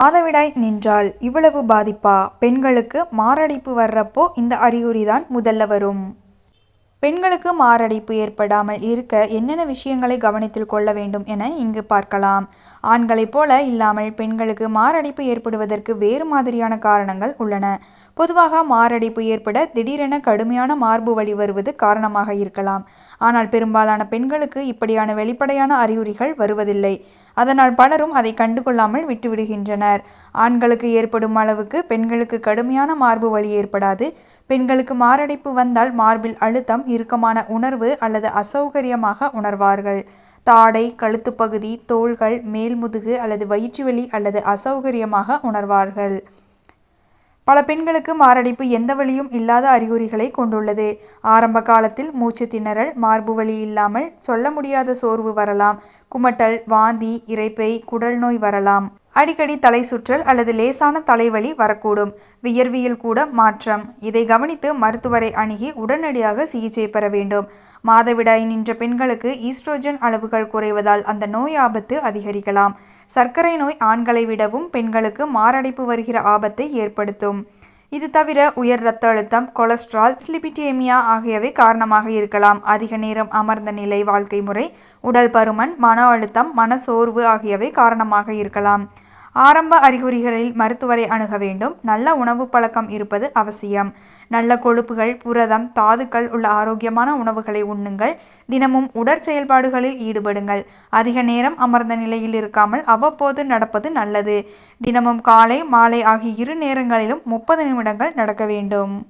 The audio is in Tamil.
மாதவிடாய் நின்றால் இவ்வளவு பாதிப்பா? பெண்களுக்கு மாரடைப்பு வர்றப்போ இந்த அறிகுறி தான் முதல்ல வரும். பெண்களுக்கு மாரடைப்பு ஏற்படாமல் இருக்க என்னென்ன விஷயங்களை கவனத்தில் கொள்ள வேண்டும் என இங்கு பார்க்கலாம். ஆண்களைப் போல இல்லாமல் பெண்களுக்கு மாரடைப்பு ஏற்படுவதற்கு வேறு மாதிரியான காரணங்கள் உள்ளன. பொதுவாக மாரடைப்பு ஏற்பட திடீரென கடுமையான மார்பு வலி வருவது காரணமாக இருக்கலாம். ஆனால் பெரும்பாலான பெண்களுக்கு இப்படியான வெளிப்படையான அறிகுறிகள் வருவதில்லை. அதனால் பலரும் அதை கண்டுகொள்ளாமல் விட்டுவிடுகின்றனர். ஆண்களுக்கு ஏற்படும் அளவுக்கு பெண்களுக்கு கடுமையான மார்பு வலி ஏற்படாது. பெண்களுக்கு மாரடைப்பு வந்தால் மார்பில் அழுத்தம் இறுக்கமான உணர்வு அல்லது அசௌகரியமாக உணர்வார்கள். தாடை கழுத்து பகுதி தோள்கள் மேல்முதுகு அல்லது வயிற்றுவலி அல்லது அசௌகரியமாக உணர்வார்கள். பல பெண்களுக்கு மாரடைப்பு எந்த வழியும் இல்லாத அறிகுறிகளை கொண்டுள்ளது. ஆரம்ப காலத்தில் மூச்சு திணறல் மார்பு வலி இல்லாமல் சொல்ல முடியாத சோர்வு வரலாம். குமட்டல் வாந்தி இறைப்பை குடல் நோய் வரலாம். அடிக்கடி தலை சுற்றல் அல்லது லேசான தலைவலி வரக்கூடும். வியர்வியில் கூட மாற்றம். இதை கவனித்து மருத்துவரை அணுகி உடனடியாக சிகிச்சை பெற வேண்டும். மாதவிடாய் நின்ற பெண்களுக்கு ஈஸ்ட்ரோஜன் அளவுகள் குறைவதால் அந்த நோய் ஆபத்து அதிகரிக்கலாம். சர்க்கரை நோய் ஆண்களை விடவும் பெண்களுக்கு மாரடைப்பு வருகிற ஆபத்தை ஏற்படுத்தும். இது தவிர உயர் இரத்த அழுத்தம் கொலஸ்ட்ரால் ஸ்லிபிடேமியா ஆகியவை காரணமாக இருக்கலாம். அதிக நேரம் அமர்ந்த நிலை வாழ்க்கை முறை உடல் பருமன் மன அழுத்தம் மன சோர்வு ஆகியவை காரணமாக இருக்கலாம். ஆரம்ப அறிகுறிகளில் மருத்துவரை அணுக வேண்டும். நல்ல உணவு பழக்கம் இருப்பது அவசியம். நல்ல கொழுப்புகள் புரதம் தாதுக்கள் உள்ள ஆரோக்கியமான உணவுகளை உண்ணுங்கள். தினமும் உடற்செயல்பாடுகளில் ஈடுபடுங்கள். அதிக நேரம் அமர்ந்த நிலையில் இருக்காமல் அவ்வப்போது நடப்பது நல்லது. தினமும் காலை மாலை ஆகிய இரு நேரங்களிலும் முப்பது நிமிடங்கள் நடக்க வேண்டும்.